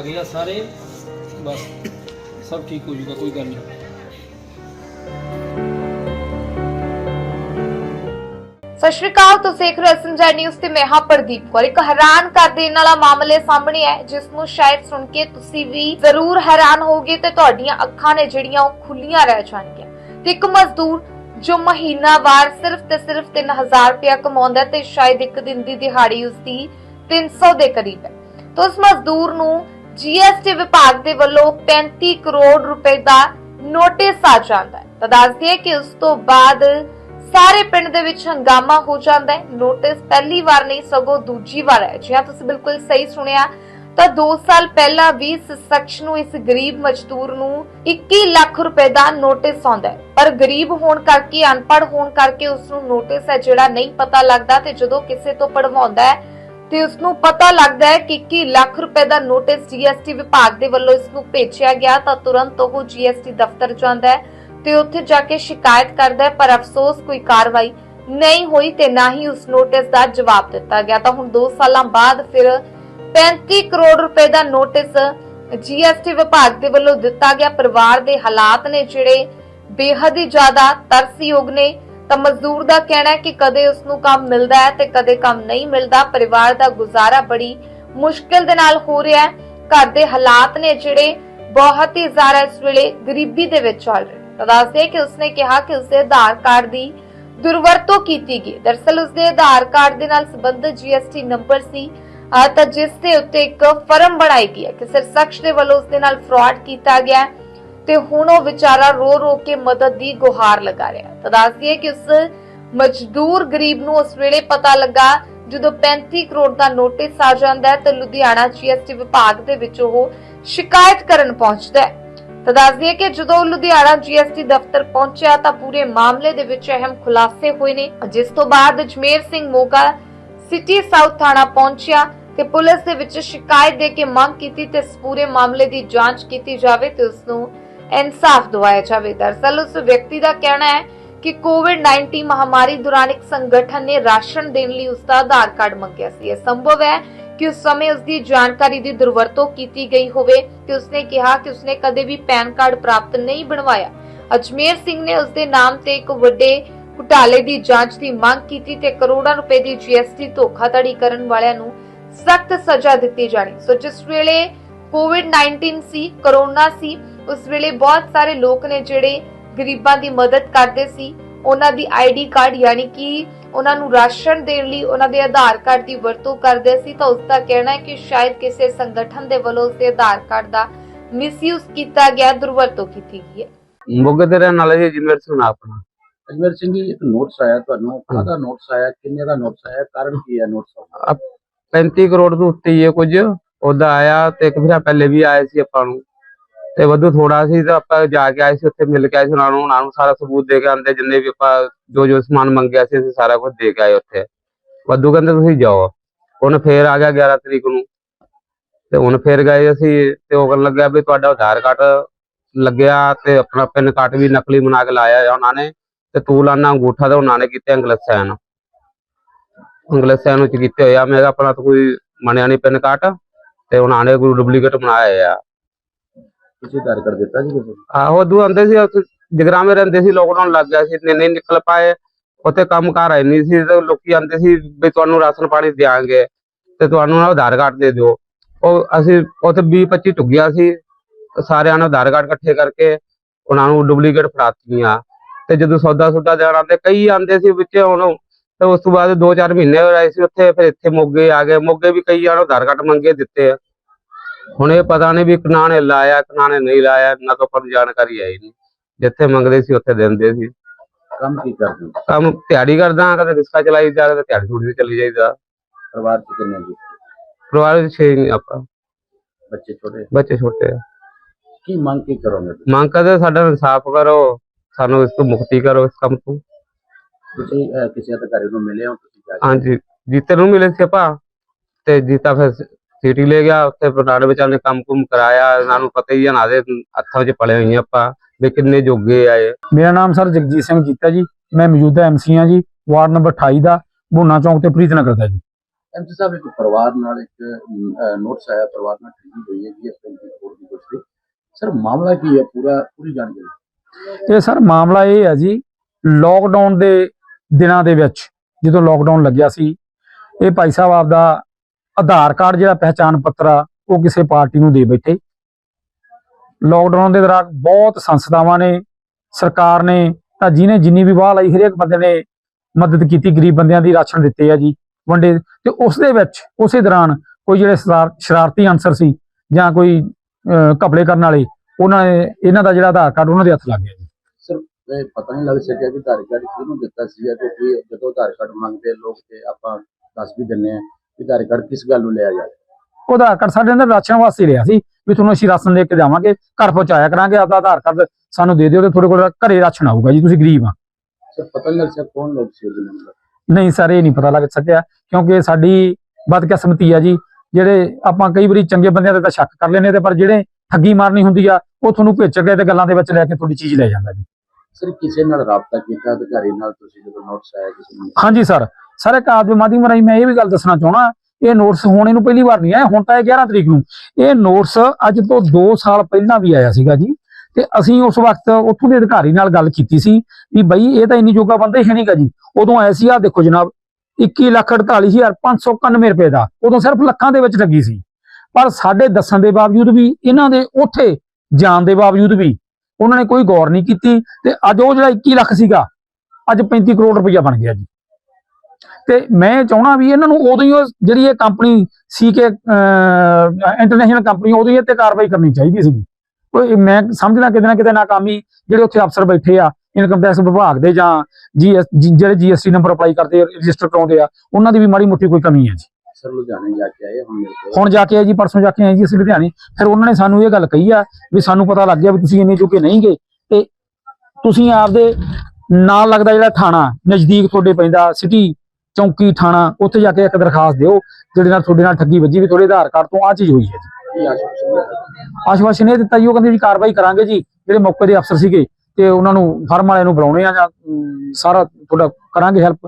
ਸਾਰੇ। ਬਸ, ਸਭ ਠੀਕ ਹੋ ਜਾਊਗਾ, ਕੋਈ ਗੱਲ ਨਹੀਂ। ਸਤਿ ਸ਼੍ਰੀ ਅਕਾਲ, ਤੁਸੀਂ ਦੇਖ ਰਹੇ ਹੋ ਸੰਜੈ ਨਿਊਜ਼ ਤੇ ਮੈਂ ਹਾਂ ਪ੍ਰਦੀਪ ਕੌਰ। ਇੱਕ ਹੈਰਾਨ ਕਰ ਦੇਣ ਵਾਲਾ ਮਾਮਲੇ ਸਾਹਮਣੇ ਹੈ, ਜਿਸ ਨੂੰ ਸ਼ਾਇਦ ਸੁਣ ਕੇ ਤੁਸੀਂ ਵੀ ਜ਼ਰੂਰ ਹੈਰਾਨ ਹੋਗੇ ਤੇ ਤੁਹਾਡੀਆਂ ਅੱਖਾਂ ਨੇ ਜਿਹੜੀਆਂ ਉਹ ਖੁੱਲੀਆਂ ਰਹਿ ਜਾਣਗੀਆਂ। ਤੇ ਇੱਕ ਮਜ਼ਦੂਰ ਜੋ ਮਹੀਨਾਵਾਰ ਸਿਰਫ ਤੇ ਸਿਰਫ 3000 ਰੁਪਇਆ ਕਮਾਉਂਦਾ ਤੇ ਸ਼ਾਇਦ ਇੱਕ ਦਿਨ ਦੀ ਦਿਹਾੜੀ ਉਸਦੀ 300 ਦੇ ਕਰੀਬ ਹੈ। ਤਾਂ ਉਸ ਮਜ਼ਦੂਰ ਨੂੰ ਜੀਐਸਟੀ ਵਿਭਾਗ ਦੇ ਵੱਲੋਂ 35 ਕਰੋੜ ਰੁਪਏ ਦਾ ਨੋਟਿਸ ਆ ਜਾਂਦਾ ਹੈ। ਤਾਂ ਦੱਸ ਦਈਏ ਕਿ ਉਸ ਤੋਂ ਬਾਅਦ ਸਾਰੇ ਪਿੰਡ ਦੇ ਵਿੱਚ ਹੰਗਾਮਾ ਹੋ ਜਾਂਦਾ ਹੈ। ਨੋਟਿਸ ਪਹਿਲੀ ਵਾਰ ਨਹੀਂ, ਸਗੋਂ ਦੂਜੀ ਵਾਰ ਹੈ ਜੀ ਹਾਂ, ਤੁਸੀਂ ਬਿਲਕੁਲ ਸਹੀ ਸੁਣਿਆ। ਤਾਂ 2 ਸਾਲ ਪਹਿਲਾਂ ਵੀ ਇਸ ਸ਼ਖਸ ਨੂੰ ਇਸ ਗਰੀਬ ਮਜ਼ਦੂਰ ਨੂੰ 21 ਲੱਖ ਰੁਪਏ ਦਾ ਨੋਟਿਸ ਆਉਂਦਾ ਹੈ। ਪਰ ਗਰੀਬ ਹੋਣ ਕਰਕੇ, ਅਨਪੜ੍ਹ ਹੋਣ ਕਰਕੇ ਉਸ ਨੂੰ ਨੋਟਿਸ ਹੈ ਜਿਹੜਾ ਨਹੀਂ ਪਤਾ ਲੱਗਦਾ ਤੇ ਜਦੋਂ ਕਿਸੇ ਤੋਂ ਪੜਵਾਉਂਦਾ ਹੈ ਤੇ ਉਸ ਨੂੰ ਪਤਾ ਲੱਗਦਾ ਹੈ ਕਿ 21 ਲੱਖ ਰੁਪਏ ਦਾ ਨੋਟਿਸ ਜੀਐਸਟੀ ਵਿਭਾਗ ਦੇ ਵੱਲੋਂ ਇਸ ਨੂੰ ਭੇਜਿਆ ਗਿਆ ਤਾਂ ਤੁਰੰਤ ਉਹ ਜੀਐਸਟੀ ਦਫ਼ਤਰ ਜਾਂਦਾ ਹੈ ਤੇ ਉੱਥੇ ਜਾ ਕੇ ਸ਼ਿਕਾਇਤ ਕਰਦਾ ਹੈ, ਪਰ ਅਫਸੋਸ ਕੋਈ ਕਾਰਵਾਈ ਨਹੀਂ ਹੋਈ ਤੇ ਨਾ ਹੀ ਉਸ ਨੋਟਿਸ ਦਾ ਜਵਾਬ ਦਿੱਤਾ ਗਿਆ। ਤਾਂ ਹੁਣ 2 ਸਾਲਾਂ ਬਾਅਦ ਫਿਰ 35 ਕਰੋੜ ਰੁਪਏ ਦਾ ਨੋਟਿਸ ਜੀਐਸਟੀ ਵਿਭਾਗ ਦੇ ਵੱਲੋਂ ਦਿੱਤਾ ਗਿਆ। ਪਰਿਵਾਰ ਦੇ ਹਾਲਾਤ ਨੇ ਜਿਹੜੇ ਬੇਹੱਦ ਹੀ ਜ਼ਿਆਦਾ ਤਰਸਯੋਗ ਨੇ। ਤਾਂ ਮਜ਼ਦੂਰ ਦਾ ਕਹਿਣਾ ਹੈ ਕਿ ਕਦੇ ਉਸ ਨੂੰ ਕੰਮ ਮਿਲਦਾ ਹੈ ਤੇ ਕਦੇ ਕੰਮ ਨਹੀਂ ਮਿਲਦਾ। ਪਰਿਵਾਰ ਦਾ ਗੁਜ਼ਾਰਾ ਬੜੀ ਮੁਸ਼ਕਿਲ ਦੇ ਨਾਲ ਹੋ ਰਿਹਾ ਹੈ। ਘਰ ਦੇ ਹਾਲਾਤ ਨੇ ਜਿਹੜੇ ਬਹੁਤ ਹੀ ਜ਼ਿਆਦਾ ਇਸ ਵੇਲੇ ਗਰੀਬੀ ਦੇ ਵਿੱਚ ਚੱਲ ਰਹੇ ਤਾਂ ਦੱਸਦੇ ਕਿ ਉਸਨੇ ਕਿਹਾ ਕਿ ਉਸਦੇ ਆਧਾਰ ਕਾਰਡ ਦੀ ਦੁਰਵਰਤੋਂ ਕੀਤੀ ਗਈ। ਦਰਸਲ ਉਸਦੇ ਆਧਾਰ ਕਾਰਡ ਦੇ ਨਾਲ ਸੰਬੰਧਿਤ ਜੀਐਸਟੀ ਨੰਬਰ ਸੀ ਤਾਂ ਜਿਸ ਦੇ ਉੱਤੇ ਇੱਕ ਫਰਮ ਬਣਾਈ ਗਈ ਹੈ ਕਿ ਸਿਰ ਸ਼ਖਸ ਦੇ ਵੱਲੋਂ ਉਸਦੇ ਨਾਲ ਫਰਾਡ ਕੀਤਾ ਗਿਆ ਹੈ। ਤੇ ਹੁਣ ਉਹ ਵਿਚਾਰਾ ਰੋ ਰੋ ਕੇ ਮਦਦ ਦੀ ਗੁਹਾਰ ਲਗਾ ਰਿਹਾ ਤਾਂ ਦੱਸ ਦਈਏ ਕਿ ਉਸ ਮਜ਼ਦੂਰ ਗਰੀਬ ਨੂੰ ਉਸ ਵੇਲੇ ਪਤਾ ਲੱਗਾ ਜਦੋਂ 35 ਕਰੋੜ ਦਾ ਨੋਟਿਸ ਆ ਜਾਂਦਾ ਹੈ ਤੇ ਲੁਧਿਆਣਾ ਜੀਐਸਟੀ ਵਿਭਾਗ ਦੇ ਵਿੱਚ ਉਹ ਸ਼ਿਕਾਇਤ ਕਰਨ ਪਹੁੰਚਦਾ ਹੈ। ਤਾਂ ਦੱਸ ਦਈਏ ਕਿ ਜਦੋਂ ਲੁਧਿਆਣਾ ਜੀਐਸਟੀ ਦਫ਼ਤਰ ਪਹੁੰਚਿਆ ਤਾਂ ਪੂਰੇ ਮਾਮਲੇ ਦੇ ਵਿੱਚ ਅਹਿਮ ਖੁਲਾਸੇ ਹੋਏ ਨੇ। ਜਿਸ ਤੋਂ ਬਾਅਦ ਅਜਮੇਰ ਸਿੰਘ ਮੋਗਾ ਸਿਟੀ ਸਾਊਥ ਥਾਣਾ ਪਹੁੰਚਿਆ ਤੇ ਪੁਲਿਸ ਦੇ ਵਿੱਚ ਸ਼ਿਕਾਇਤ ਦੇ ਕੇ ਮੰਗ ਕੀਤੀ ਤੇ ਇਸ ਪੂਰੇ ਮਾਮਲੇ ਦੀ ਜਾਂਚ ਕੀਤੀ ਜਾਵੇ ਤੇ ਉਸ ਨੂੰ ਇਨਸਾਫ ਦਿਵਾਇਆ ਜਾਵੇ। ਦਰਅਸਲ ਉਸ ਵਿਅਕਤੀ ਦਾ ਕਹਿਣਾ ਹੈ ਕਿ ਕੋਵਿਡ-19 ਮਹਾਮਾਰੀ ਦੌਰਾਨ ਇੱਕ ਸੰਗਠਨ ਨੇ ਰਾਸ਼ਨ ਦੇਣ ਲਈ ਉਸ ਦਾ ਆਧਾਰ ਕਾਰਡ ਮੰਗਿਆ ਸੀ। ਇਹ ਸੰਭਵ ਹੈ ਕਿ ਉਸ ਸਮੇਂ ਉਸ ਦੀ ਜਾਣਕਾਰੀ ਦੀ ਦੁਰਵਰਤੋਂ ਕੀਤੀ ਗਈ ਹੋਵੇ ਤੇ ਉਸਨੇ ਕਿਹਾ ਕਿ ਉਸਨੇ ਕਦੇ ਵੀ ਪੈਨ ਕਾਰਡ ਪ੍ਰਾਪਤ ਨਹੀਂ ਬਣਵਾਇਆ। ਅਜਮੇਰ ਸਿੰਘ ਨੇ ਉਸਦੇ ਨਾਮ ਤੇ ਇੱਕ ਵੱਡੇ ਘੁਟਾਲੇ ਦੀ ਜਾਂਚ ਦੀ ਮੰਗ ਕੀਤੀ ਤੇ ਕਰੋੜਾਂ ਰੁਪਏ ਦੀ ਜੀਐਸਟੀ ਧੋਖਾਧੜੀ ਕਰਨ ਵਾਲਿਆਂ ਨੂੰ ਸਖਤ ਸਜ਼ਾ ਦਿੱਤੀ ਜਾਣੀ। ਸੋ ਜਿਸ ਵੇਲੇ ਕੋਵਿਡ-19 ਸੀ ਕਰੋਨਾ ਸੀ ਉਸ ਵੇਲੇ ਬਹੁਤ ਸਾਰੇ ਲੋਕ ਨੇ ਜਿਹੜੇ ਗਰੀਬਾਂ ਦੀ ਮਦਦ ਕਰਦੇ ਸੀ। ਉਹਨਾਂ ਦੀ ਆਈਡੀ ਕਾਰਡ ਯਾਨੀ ਕਿ ਉਹਨਾਂ ਨੂੰ ਰਾਸ਼ਨ ਦੇਣ ਲਈ ਉਹਨਾਂ ਦੇ ਆਧਾਰ ਕਾਰਡ ਦੀ ਵਰਤੋਂ ਕਰਦੇ ਸੀ ਤਾਂ ਉਸ ਦਾ ਕਹਿਣਾ ਹੈ ਕਿ ਸ਼ਾਇਦ ਕਿਸੇ ਸੰਗਠਨ ਦੇ ਵੱਲੋਂ ਉਸ ਦੇ ਆਧਾਰ ਕਾਰਡ ਦਾ ਮਿਸਯੂਜ਼ ਕੀਤਾ ਗਿਆ ਦੁਰਵਰਤੋਂ ਕੀਤੀ ਗਈ ਹੈ। ਮੋਗੇ ਦੇ ਰਹਿਣ ਵਾਲੇ ਜੀ ਜਿਮੇਰ ਸਿੰਘ ਆਪਣਾ। ਅਜਮੇਰ ਸਿੰਘ ਜੀ ਇੱਕ ਨੋਟਿਸ ਆਇਆ ਤੁਹਾਨੂੰ। ਕਾਹਦਾ ਨੋਟਿਸ ਆਇਆ? ਕਿੰਨੇ ਦਾ ਨੋਟਿਸ ਆਇਆ? ਕਾਰਨ ਕੀ ਹੈ ਨੋਟਿਸ ਆਉਣ ਦਾ? 35 ਕਰੋੜ ਤੋਂ ਉੱਤੇ ਹੀ ਹੈ ਕੁਝ। ਉਹਦਾ ਆਇਆ ਤੇ ਇੱਕ ਫਿਰ ਪਹਿਲੇ ਵੀ ਆਏ ਸੀ ਆਪਾਂ ਨੂੰ। ਤੇ ਵਧੂ ਥੋੜਾ ਸੀ ਤਾਂ ਆਪਾਂ ਜਾ ਕੇ ਆਏ ਸੀ ਉੱਥੇ ਮਿਲ ਕੇ ਆਏ ਸੀ ਉਹਨਾਂ ਨੂੰ ਉਹਨਾਂ ਨੂੰ ਸਾਰਾ ਸਬੂਤ ਦੇ ਕੇ ਆਂਦੇ ਜਿੰਨੇ ਵੀ ਆਪਾਂ ਜੋ ਜੋ ਸਮਾਨ ਮੰਗਿਆ ਸੀ, ਅਸੀਂ ਸਾਰਾ ਕੁਝ ਦੇ ਕੇ ਆਏ ਉੱਥੇ। ਵਧੂ ਕਹਿੰਦੇ ਤੁਸੀਂ ਜਾਓ। ਹੁਣ ਫੇਰ ਆ ਗਿਆ 11 ਤਰੀਕ ਨੂੰ। ਤੇ ਹੁਣ ਫੇਰ ਗਏ ਅਸੀਂ ਤੇ ਉਹ ਕਰਨ ਲੱਗਿਆ ਵੀ ਤੁਹਾਡਾ ਆਧਾਰ ਕਾਰਡ ਲੱਗਿਆ ਤੇ ਆਪਣਾ ਪਿੰਨ ਕਾਰਡ ਵੀ ਨਕਲੀ ਬਣਾ ਕੇ ਲਾਇਆ ਹੈ ਉਹਨਾਂ ਨੇ। ਤੇ ਤੂੰ ਲਾਣਾ ਅੰਗੂਠਾ ਤੇ ਉਹਨਾਂ ਨੇ ਕੀਤੇ ਅੰਗਲਤ ਸੈਨ। ਅੰਗਲਤ ਸੈਨ ਵਿੱਚ ਕੀਤੇ ਹੋਇਆ ਮੈਂ ਆਪਣਾ ਤਾਂ ਕੋਈ ਮੰਨਿਆ ਨਹੀਂ ਪਿੰਨ ਕਾਰਡ। ਤੇ ਉਹਨਾਂ ਨੇ ਕੋਈ ਡੁਪਲੀਕੇਟ ਬਣਾਇਆ ਆ। ਤੁਸੀਂ ਆਧਾਰ ਕਾਰਡ ਦਿੱਤਾ ਜੀ ਕਿਸੇ ਨੂੰ? ਆਹੋ ਦੂ ਆਂਦੇ ਸੀ, ਉੱਥੇ ਜਗਰਾਮੇ ਰਹਿੰਦੇ ਸੀ ਲੋਕਡਾਊਨ ਲੱਗ ਗਿਆ ਸੀ ਨਹੀਂ ਨਹੀਂ ਨਿਕਲ ਪਾਏ। ਉੱਥੇ ਕੰਮ ਕਾਰ ਹੈ ਨਹੀਂ ਸੀ, ਤੇ ਲੋਕੀ ਆਂਦੇ ਸੀ ਵੀ ਤੁਹਾਨੂੰ ਰਾਸ਼ਨ ਪਾਣੀ ਦਿਆਂਗੇ, ਤੇ ਤੁਹਾਨੂੰ ਨਾ ਆਧਾਰ ਕਾਰਡ ਦੇ ਦਿਓ। ਉਹ ਅਸੀਂ ਉੱਥੇ 20 25 ਟੁੱਗੀਆਂ ਸੀ ਸਾਰਿਆਂ ਨੇ ਆਧਾਰ ਕਾਰਡ ਇਕੱਠੇ ਕਰਕੇ ਉਹਨਾਂ ਨੂੰ ਡੁਪਲੀਕੇਟ ਫੜਾਤੀਆਂ। ਤੇ ਜਦੋਂ ਸੌਦਾ ਸੁਦਾ ਦੇਣ ਆਉਂਦੇ, ਕਈ ਆਂਦੇ ਸੀ ਵਿੱਚ ਹੁਣ, ਤੇ ਉਸ ਤੋਂ ਬਾਅਦ 2-4 ਮਹੀਨੇ ਹੋ ਸੀ ਉੱਥੇ, ਫਿਰ ਇੱਥੇ ਮੋਗੇ ਆ ਗਏ। ਮੋਗੇ ਵੀ ਕਈ ਜਾਣੇ ਆਧਾਰ ਕਾਰਡ ਮੰਗੇ ਦਿੱਤੇ ਹੁਣ ਇਹ ਪਤਾ ਨਹੀਂ ਵੀ ਕਿਨਾਂ ਨੇ ਲਾਇਆ ਕਿਨਾਂ ਨੇ ਨਹੀਂ ਲਾਇਆ ਨਾ ਤੋਂ ਪਰ ਜਾਣਕਾਰੀ ਆਈ ਨਹੀਂ। ਜਿੱਥੇ ਮੰਗਦੇ ਸੀ ਉੱਥੇ ਦਿੰਦੇ ਸੀ। ਕੰਮ ਕੀ ਕਰਦੇ ਕੰਮ ਦਿਹਾੜੀ ਕਰਦਾ ਕਦੇ ਰਿਸਕਾ ਚਲਾਈ ਜਾ ਕਦੇ ਦਿਹਾੜੀ ਥੋੜੀ ਚਲੀ ਜਾਈਦਾ। ਪਰਿਵਾਰ ਚ ਕਿੰਨੇ ਜੀ? ਪਰਿਵਾਰ ਵਿੱਚ ਛੇ ਨਹੀਂ ਆਪਾਂ। ਬੱਚੇ ਛੋਟੇ? ਬੱਚੇ ਛੋਟੇ ਆ। ਕੀ ਮੰਗ ਕੀ ਕਰੋਗੇ? ਮੰਗ ਕਰਦੇ ਸਾਡਾ ਇਨਸਾਫ ਕਰੋ ਸਾਨੂੰ ਇਸ ਤੋਂ ਮੁਕਤੀ ਕਰੋ ਇਸ ਕੰਮ ਤੋਂ। ਤੁਸੀਂ ਕਿਸੇ ਅਧਿਕਾਰੀ ਨੂੰ ਮਿਲੇ ਹੋ ਤੁਸੀਂ ਹਾਂਜੀ ਜੀਤੇ ਨੂੰ ਮਿਲੇ ਸੀ ਆਪਾਂ ਤੇ ਜੀਤਾ ਫਿਰ ਸਿਟੀ ਲੈ ਗਿਆ ਉੱਥੇ ਪੁਰਾਣੇ ਵਿਚਾਰ ਨੇ ਕੰਮ ਕੁਮ ਕਰਾਇਆ ਇਹਨਾਂ ਨੂੰ ਪਤਾ ਹੀ ਆ ਨਾ ਦੇ ਹੱਥਾਂ 'ਚ ਪਲੇ ਹੋਈਆਂ ਆਪਾਂ ਵੀ ਕਿੰਨੇ ਜੋਗੇ ਆਏ ਮੇਰਾ ਨਾਮ ਸਰ ਜਗਜੀਤ ਸਿੰਘ ਜੀਤਾ ਜੀ ਮੈਂ ਮੌਜੂਦਾ ਐਮਸੀ ਹਾਂ ਜੀ ਵਾਰਡ ਨੰਬਰ 28 ਦਾ ਭੂਨਾ ਚੌਂਕ ਤੇ ਪ੍ਰੀਤ ਨਗਰ ਦਾ ਜੀ। ਐਮਸੀ ਸਾਹਿਬ ਇੱਕ ਪਰਿਵਾਰ ਨਾਲ ਇੱਕ ਨੋਟਿਸ ਆਇਆ ਪਰਿਵਾਰ ਨਾਲ ਠੱਗੀ ਹੋਈ ਹੈ ਜੀ 35 ਕਰੋੜ ਦੀ ਕੁਛ ਦੀ ਸਰ ਮਾਮਲਾ ਕੀ ਹੈ? ਪੂਰਾ ਪੂਰੀ ਜਾਣਕਾਰੀ ਇਹ ਸਰ ਮਾਮਲਾ ਇਹ ਹੈ ਜੀ ਲੋਕਡਾਊਨ ਦੇ ਦਿਨਾਂ ਦੇ ਵਿੱਚ ਜਦੋਂ ਲੋਕਡਾਊਨ ਲੱਗਿਆ ਸੀ ਇਹ ਭਾਈ ਸਾਹਿਬ ਆਪਦਾ ਆਧਾਰ ਕਾਰਡ ਜਿਹੜਾ ਪਹਿਚਾਣ ਪੱਤਰ ਆ ਉਹ ਕਿਸੇ ਪਾਰਟੀ ਨੂੰ ਦੇ ਬੈਠੇ। ਲੋਕਡਾਊਨ ਦੇ ਦੌਰਾਨ ਬਹੁਤ ਸੰਸਥਾਵਾਂ ਨੇ ਸਰਕਾਰ ਨੇ ਤਾਂ ਜਿਹਨੇ ਜਿੰਨੀ ਵੀ ਵਾਹ ਲਾਈ ਹਰੇਕ ਬੰਦੇ ਨੇ ਮਦਦ ਕੀਤੀ ਗਰੀਬ ਬੰਦਿਆਂ ਦੀ ਰਾਸ਼ਨ ਦਿੱਤੇ ਆ ਜੀ ਵੰਡੇ। ਤੇ ਉਸ ਦੇ ਵਿੱਚ ਉਸੇ ਦੌਰਾਨ ਕੋਈ ਜਿਹੜੇ ਸ਼ਰਾਰਤੀ ਅਨਸਰ ਸੀ ਜਾਂ ਕੋਈ ਅਹ, ਘਪਲੇ ਕਰਨ ਵਾਲੇ ਉਹਨਾਂ ਨੇ ਇਹਨਾਂ ਦਾ ਜਿਹੜਾ ਆਧਾਰ ਕਾਰਡ ਉਹਨਾਂ ਦੇ ਹੱਥ ਲੱਗ ਗਿਆ ਜੀ। ਸਰ ਪਤਾ ਨਹੀਂ ਲੱਗ ਸਕਿਆ ਕਿ ਆਧਾਰ ਕਾਰਡ ਕਿਹਨੂੰ ਦਿੱਤਾ ਸੀ ਕਿਉਂਕਿ ਜਦੋਂ ਆਧਾਰ ਕਾਰਡ ਮੰਗਦੇ ਲੋਕ ਤੇ ਆਪਾਂ ਦੱਸ ਵੀ ਦਿੰਨੇ ਆ। ਆਧਾਰ ਕਾਰਡ ਕਿਸ ਗੱਲ ਨੂੰ ਲਿਆ ਜਾਏ ਉਹ ਆਧਾਰ ਕਾਰਡ ਸਾਡੇ ਅੰਦਰ ਰਾਸ਼ਨ ਵਾਸਤੇ ਲਿਆ ਸੀ ਵੀ ਤੁਹਾਨੂੰ ਅਸੀਂ ਰਾਸ਼ਨ ਦੇ ਕੇ ਜਾਵਾਂਗੇ ਘਰ ਪਹੁੰਚਾਇਆ ਕਰਾਂਗੇ ਆਪਦਾ ਆਧਾਰ ਕਾਰਡ ਸਾਨੂੰ ਦੇ ਦਿਓ ਤੇ ਤੁਹਾਡੇ ਕੋਲ ਘਰੇ ਰਾਸ਼ਨ ਆਊਗਾ ਜੀ ਤੁਸੀਂ ਗਰੀਬ ਆ। ਸਰ ਪਤਾ ਨਹੀਂ ਲੱਗ ਸਕਿਆ ਕੌਣ ਲੋਕ ਸੀ ਉਹਦੇ ਨਾਲ। ਨਹੀਂ ਸਰ ਇਹ ਨਹੀਂ ਪਤਾ ਲੱਗ ਸਕਿਆ ਕਿਉਂਕਿ ਸਾਡੀ ਬਦਕਿਸਮਤੀ ਆ ਜੀ। ਜਿਹੜੇ ਆਪਾਂ ਕਈ ਵਾਰੀ ਚੰਗੇ ਬੰਦਿਆਂ ਤੇ ਤਾਂ ਸ਼ੱਕ ਕਰ ਲੈਨੇ ਤੇ ਪਰ ਜਿਹੜੇ ਠੱਗੀ ਮਾਰਨੀ ਹੁੰਦੀ ਆ ਉਹ ਤੁਹਾਨੂੰ ਭੇਚ ਕੇ ਤੇ ਗੱਲਾਂ ਦੇ ਵਿੱਚ ਲੈ ਕੇ ਤੁਹਾਡੀ ਚੀਜ਼ ਲੈ ਜਾਂਦਾ ਜੀ। ਸਰ ਕਿਸੇ ਨਾਲ ਰਾਬਤਾ ਕੀਤਾ ਅਧਿਕਾਰੀ ਨਾਲ ਤੁਸੀਂ ਜਦੋਂ ਨੋਟਿਸ ਆਇਆ ਕਿਸੇ ਨੂੰ? ਹਾਂਜੀ ਸਰ ਸਾਰੇ ਇੱਕ ਦੇ ਮਾਧਿਅਮ ਰਾਹੀਂ ਮੈਂ ਇਹ ਵੀ ਗੱਲ ਦੱਸਣਾ ਚਾਹਣਾ ਇਹ ਨੋਟਸ ਹੁਣ ਇਹਨੂੰ ਪਹਿਲੀ ਵਾਰ ਨਹੀਂ ਆਇਆ, ਹੁਣ ਤਾਂ ਇਹ 11 ਤਰੀਕ ਨੂੰ। ਇਹ ਨੋਟਸ ਅੱਜ ਤੋਂ 2 ਸਾਲ ਪਹਿਲਾਂ ਵੀ ਆਇਆ ਸੀਗਾ ਜੀ। ਤੇ ਅਸੀਂ ਉਸ ਵਕਤ ਉੱਥੋਂ ਦੇ ਅਧਿਕਾਰੀ ਨਾਲ ਗੱਲ ਕੀਤੀ ਸੀ ਵੀ ਬਈ ਇਹ ਤਾਂ ਇੰਨੀ ਜੋਗਾ ਬੰਦੇ ਹੈ ਨਹੀਂਗਾ ਜੀ। ਉਦੋਂ ਆਇਆ ਸੀ ਆ ਦੇਖੋ ਜਨਾਬ 21 ਲੱਖ 48591 ਰੁਪਏ ਦਾ। ਉਦੋਂ ਸਿਰਫ ਲੱਖਾਂ ਦੇ ਵਿੱਚ ਲੱਗੀ ਸੀ। ਪਰ ਸਾਡੇ ਦੱਸਣ ਦੇ ਬਾਵਜੂਦ ਵੀ, ਇਹਨਾਂ ਦੇ ਉੱਥੇ ਜਾਣ ਦੇ ਬਾਵਜੂਦ ਵੀ ਉਹਨਾਂ ਨੇ ਕੋਈ ਗੌਰ ਨਹੀਂ ਕੀਤੀ ਤੇ ਅੱਜ ਉਹ ਜਿਹੜਾ 21 ਲੱਖ ਸੀਗਾ, ਅੱਜ 35 ਕਰੋੜ ਰੁਪਇਆ ਬਣ ਗਿਆ ਜੀ। ਤੇ ਮੈਂ ਚਾਹਣਾ ਵੀ ਇਹਨਾਂ ਨੂੰ ਉਦੋਂ ਹੀ ਜਿਹੜੀ ਇਹ ਕੰਪਨੀ ਸੀ ਕਿ ਇੰਟਰਨੈਸ਼ਨਲ ਕੰਪਨੀ ਉਦੋਂ ਹੀ ਤੇ ਕਾਰਵਾਈ ਕਰਨੀ ਚਾਹੀਦੀ ਸੀਗੀ। ਕੋਈ ਮੈਂ ਸਮਝਦਾ ਕਿਤੇ ਨਾ ਕਿਤੇ ਨਾਕਾਮੀ ਜਿਹੜੇ ਉੱਥੇ ਅਫਸਰ ਬੈਠੇ ਆ ਇਨਕਮ ਟੈਕਸ ਵਿਭਾਗ ਦੇ ਜਾਂ ਜੀ ਜਿਹੜੇ ਜੀਐਸਟੀ ਨੰਬਰ ਅਪਲਾਈ ਕਰਦੇ ਰਜਿਸਟਰ ਕਰਾਉਂਦੇ ਆ ਉਹਨਾਂ ਦੀ ਵੀ ਮਾੜੀ ਮੋਟੀ ਕੋਈ ਕਮੀ ਹੈ ਜੀ। ਸਰ ਲੁਧਿਆਣੇ ਜਾ ਕੇ ਆਏ ਹੁਣ ਮੇਰੇ ਕੋਲ। ਹੁਣ ਜਾ ਕੇ ਆਏ ਜੀ ਪਰਸੋਂ ਜਾ ਕੇ ਆਏ ਜੀ ਅਸੀਂ ਲੁਧਿਆਣੇ। ਫਿਰ ਉਹਨਾਂ ਨੇ ਸਾਨੂੰ ਇਹ ਗੱਲ ਕਹੀ ਆ ਵੀ ਸਾਨੂੰ ਪਤਾ ਲੱਗ ਗਿਆ ਵੀ ਤੁਸੀਂ ਇੰਨੇ ਚੁੱਕੇ ਨਹੀਂ ਗਏ ਤੇ ਤੁਸੀਂ ਆਪਦੇ ਨਾਲ ਲੱਗਦਾ ਜਿਹੜਾ ਥਾਣਾ ਨਜ਼ਦੀਕ ਤੁਹਾਡੇ ਪੈਂਦਾ ਸਿਟੀ ਚੌਂਕੀ ਥਾਣਾ ਉੱਥੇ ਜਾ ਕੇ ਇੱਕ ਦਰਖਾਸਤ ਦਿਓ ਜਿਹੜੇ ਨਾਲ ਤੁਹਾਡੇ ਨਾਲ ਠੱਗੀ ਵੱਜੀ ਵੀ ਤੁਹਾਡੇ ਆਧਾਰ ਕਾਰਡ ਤੋਂ ਆ ਚੀਜ਼ ਹੋਈ ਹੈ ਜੀ। ਆਸ਼ਵਾਸਨ ਇਹ ਦਿੱਤਾ ਜੀ ਉਹ ਕਹਿੰਦੇ ਜੀ ਕਾਰਵਾਈ ਕਰਾਂਗੇ ਜੀ ਜਿਹੜੇ ਮੌਕੇ ਦੇ ਅਫਸਰ ਸੀਗੇ ਤੇ ਉਹਨਾਂ ਨੂੰ ਫਰਮ ਵਾਲਿਆਂ ਨੂੰ ਬੁਲਾਉਣੇ ਆ ਜਾਂ ਸਾਰਾ ਤੁਹਾਡਾ ਕਰਾਂਗੇ ਹੈਲਪ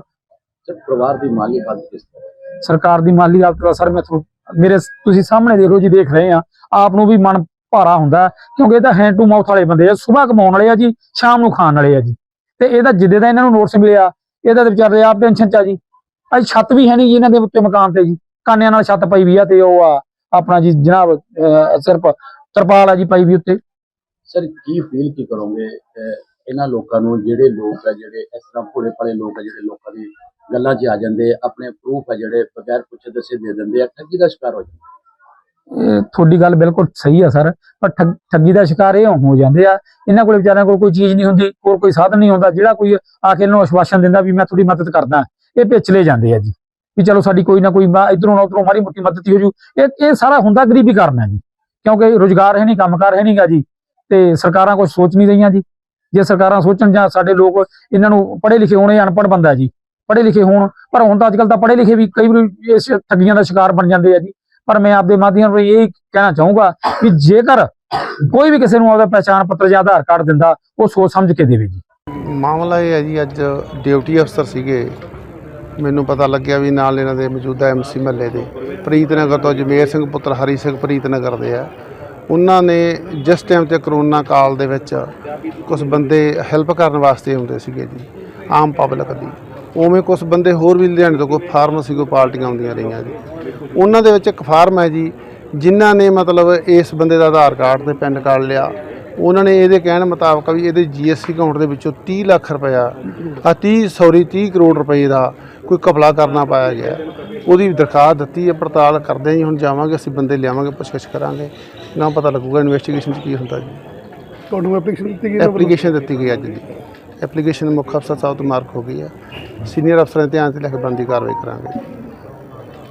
ਪਰਿਵਾਰ ਦੀ ਮਾਲੀ ਹਾਲਤ ਕਿਸ ਤਰ੍ਹਾਂ? ਹੈ? ਸਰਕਾਰ ਦੀ ਮਾਲੀ ਹਾਲਤ ਦਾ ਸਰ ਮੈਂ ਤੁਹਾਨੂੰ- ਮੇਰੇ ਤੁਸੀਂ ਸਾਹਮਣੇ ਦੇਖ ਜੀ ਦੇਖ ਰਹੇ ਆ। ਆਪ ਨੂੰ ਵੀ ਮਨ ਭਾਰਾ ਹੁੰਦਾ ਕਿਉਂਕਿ ਇਹ ਤਾਂ ਹੈਂਡ ਟੂ ਮਾਊਥ ਵਾਲੇ ਬੰਦੇ ਆ। ਸਵੇਰ ਕਮਾਉਣ ਵਾਲੇ ਆ ਜੀ ਸ਼ਾਮ ਨੂੰ ਖਾਣ ਵਾਲੇ ਆ ਜੀ। ਤੇ ਇਹਦਾ ਜਿੱਦੇ ਦਾ ਇਹਨਾਂ ਨੂੰ ਨੋਟਿਸ ਮਿਲਿਆ ਇਹਦਾ ਤੇ ਵਿਚਾਰੇ ਆਪ ਟੈਨਸ਼ਨ ਚ ਆ ਜੀ। ਅੱਜ ਛੱਤ ਵੀ ਹੈ ਨਹੀਂ ਜੀ ਇਹਨਾਂ ਦੇ ਉੱਤੇ ਮਕਾਨ ਤੇ ਜੀ। ਕਾਨਿਆਂ ਨਾਲ ਛੱਤ ਪਈ ਵੀ ਆ ਤੇ ਉਹ ਆ ਆਪਣਾ ਜੀ ਜਨਾਬ ਸਿਰਫ ਤਰਪਾਲ ਆ ਜੀ ਪਈ ਵੀ ਉੱਤੇ। ਸਰ ਕੀ ਫੀਲ ਕੀ ਕਰੋਗੇ ਇਹਨਾਂ ਲੋਕਾਂ ਨੂੰ ਜਿਹੜੇ ਲੋਕ ਆ ਜਿਹੜੇ ਇਸ ਤਰ੍ਹਾਂ ਭੋਲੇ ਭਾਲੇ ਲੋਕ ਆ ਜਿਹੜੇ ਲੋਕਾਂ ਦੀ ਗੱਲਾਂ 'ਚ ਆ ਜਾਂਦੇ ਆਪਣੇ ਪ੍ਰੂਫ ਆ ਜਿਹੜੇ ਬਗੈਰ ਪੁੱਛੇ ਦੱਸੇ ਦੇ ਦਿੰਦੇ ਆ ਠੱਗੀ ਦਾ ਸ਼ਿਕਾਰ ਹੋ ਜਾਂਦੇ? ਤੁਹਾਡੀ ਗੱਲ ਬਿਲਕੁਲ ਸਹੀ ਆ ਸਰ ਪਰ ਠੱਗ- ਦਾ ਸ਼ਿਕਾਰ ਇਹ ਹੋ ਜਾਂਦੇ ਆ ਇਹਨਾਂ ਕੋਲ ਵਿਚਾਰਿਆਂ ਕੋਲ ਕੋਈ ਚੀਜ਼ ਨਹੀਂ ਹੁੰਦੀ ਕੋਲ ਕੋਈ ਸਾਧਨ ਨਹੀਂ ਹੁੰਦਾ ਜਿਹੜਾ ਕੋਈ ਆ ਕੇ ਇਹਨਾਂ ਨੂੰ ਆਸ਼ਵਾਸਨ ਦਿੰਦਾ ਵੀ ਮੈਂ ਤੁਹਾਡੀ ਮਦਦ ਕਰਦਾ। ਇਹ ਪਿਛਲੇ ਜਾਂਦੇ ਆ ਜੀ। ਵੀ ਚਲੋ ਸਾਡੀ ਕੋਈ ਨਾ ਕੋਈ ਇਧਰੋਂ ਨਾ ਉਧਰੋਂ ਮਾੜੀ ਮੋਟੀ ਮਦਦ ਹੋ ਜੂ। ਇਹ ਇਹ ਸਾਰਾ ਹੁੰਦਾ ਗਰੀਬੀ ਕਾਰਨ ਹੈ ਜੀ। ਕਿਉਂਕਿ ਰੋਜ਼ਗਾਰ ਹੈ ਨਹੀਂ, ਕੰਮਕਾਰ ਹੈ ਨਹੀਂਗਾ ਜੀ। ਤੇ ਸਰਕਾਰਾਂ ਕੁਝ ਸੋਚ ਨਹੀਂ ਰਹੀਆਂ ਜੀ। ਜੇ ਸਰਕਾਰਾਂ ਸੋਚਣ ਜਾਂ ਸਾਡੇ ਲੋਕ ਇਹਨਾਂ ਨੂੰ ਪੜ੍ਹੇ ਲਿਖੇ ਹੋਣੇ ਅਨਪੜ੍ਹ ਬੰਦਾ ਜੀ। ਪੜ੍ਹੇ ਲਿਖੇ ਹੋਣ, ਪਰ ਹੁਣ ਤਾਂ ਅੱਜਕੱਲ ਤਾਂ ਪੜ੍ਹੇ ਲਿਖੇ ਵੀ ਕਈ ਵਾਰੀ ਇਸ ਠੱਗੀਆਂ ਦਾ ਸ਼ਿਕਾਰ ਬਣ ਜਾਂਦੇ ਆ ਜੀ। ਪਰ ਮੈਂ ਆਪਦੇ ਮਾਧਿਅਮ ਰਾਹੀਂ ਇਹ ਕਹਿਣਾ ਚਾਹੂੰਗਾ ਕਿ ਜੇਕਰ ਕੋਈ ਵੀ ਕਿਸੇ ਨੂੰ ਆਪਦਾ ਪਹਿਚਾਣ ਪੱਤਰ ਜਾਂ ਆਧਾਰ ਕਾਰਡ ਦਿੰਦਾ, ਉਹ ਸੋਚ ਸਮਝ ਕੇ ਦੇਵੇ ਜੀ। ਮਾਮਲਾ ਇਹ ਹੈ ਜੀ, ਅੱਜ ਡਿਊਟੀ ਅਫਸਰ ਸੀਗੇ। ਮੈਨੂੰ ਪਤਾ ਲੱਗਿਆ ਵੀ ਨਾਲ ਇਹਨਾਂ ਦੇ ਮੌਜੂਦਾ ਐਮਸੀ ਮਹੱਲੇ ਦੇ ਪ੍ਰੀਤਨਗਰ ਤੋਂ ਜਮੇਰ ਸਿੰਘ ਪੁੱਤਰ, ਹਰੀ ਸਿੰਘ ਪ੍ਰੀਤਨਗਰ ਦੇ ਆ। ਉਹਨਾਂ ਨੇ ਜਿਸ ਟਾਈਮ ਤੇ ਕਰੋਨਾ ਕਾਲ ਦੇ ਵਿੱਚ ਕੁਝ ਬੰਦੇ ਹੈਲਪ ਕਰਨ ਵਾਸਤੇ ਆਉਂਦੇ ਸੀਗੇ ਜੀ, ਆਮ ਪਬਲਿਕ ਦੀ। ਉਵੇਂ ਕੁਝ ਬੰਦੇ ਹੋਰ ਵੀ ਲੁਧਿਆਣੇ ਤੋਂ ਕੋਈ ਫਾਰਮ ਸੀ, ਕੋਈ ਪਾਰਟੀਆਂ ਆਉਂਦੀਆਂ ਰਹੀਆਂ ਜੀ। ਉਹਨਾਂ ਦੇ ਵਿੱਚ ਇੱਕ ਫਾਰਮ ਹੈ ਜੀ, ਜਿਨ੍ਹਾਂ ਨੇ ਮਤਲਬ ਇਸ ਬੰਦੇ ਦਾ ਆਧਾਰ ਕਾਰਡ ਤੇ ਪੈਨ ਕਾਰਡ ਲਿਆ। ਉਹਨਾਂ ਨੇ ਇਹਦੇ ਕਹਿਣ ਮੁਤਾਬਕ ਵੀ ਇਹਦੇ ਜੀਐਸਟੀ ਅਕਾਊਂਟ ਦੇ ਵਿੱਚੋਂ 30 ਲੱਖ ਰੁਪਇਆ ਆ 30 ਸੌਰੀ 30 ਕਰੋੜ ਰੁਪਏ ਦਾ ਕੋਈ ਘਪਲਾ ਕਰਨਾ ਪਾਇਆ ਗਿਆ। ਉਹਦੀ ਦਰਖਾਸਤ ਦਿੱਤੀ ਹੈ ਪੜਤਾਲ ਕਰਦੇ ਹਾਂ ਜੀ ਹੁਣ ਜਾਵਾਂਗੇ ਅਸੀਂ ਬੰਦੇ ਲਿਆਵਾਂਗੇ ਪੁੱਛਗਿੱਛ ਕਰਾਂਗੇ। ਨਾ ਪਤਾ ਲੱਗੂਗਾ ਇਨਵੈਸਟੀਗੇਸ਼ਨ 'ਚ ਕੀ ਹੁੰਦਾ ਜੀ। ਤੁਹਾਨੂੰ ਐਪਲੀਕੇਸ਼ਨ ਦਿੱਤੀ ਗਈ ਐਪਲੀਕੇਸ਼ਨ ਦਿੱਤੀ ਗਈ ਅੱਜ ਦੀ। ਐਪਲੀਕੇਸ਼ਨ ਮੁੱਖ ਅਫਸਰ ਸਾਹਿਬ ਤੋਂ ਮਾਰਕ ਹੋ ਗਈ ਹੈ। ਸੀਨੀਅਰ ਅਫਸਰਾਂ ਦੇ ਧਿਆਨ 'ਚ ਲੈ ਕੇ ਬਣਦੀ ਕਾਰਵਾਈ ਕਰਾਂਗੇ।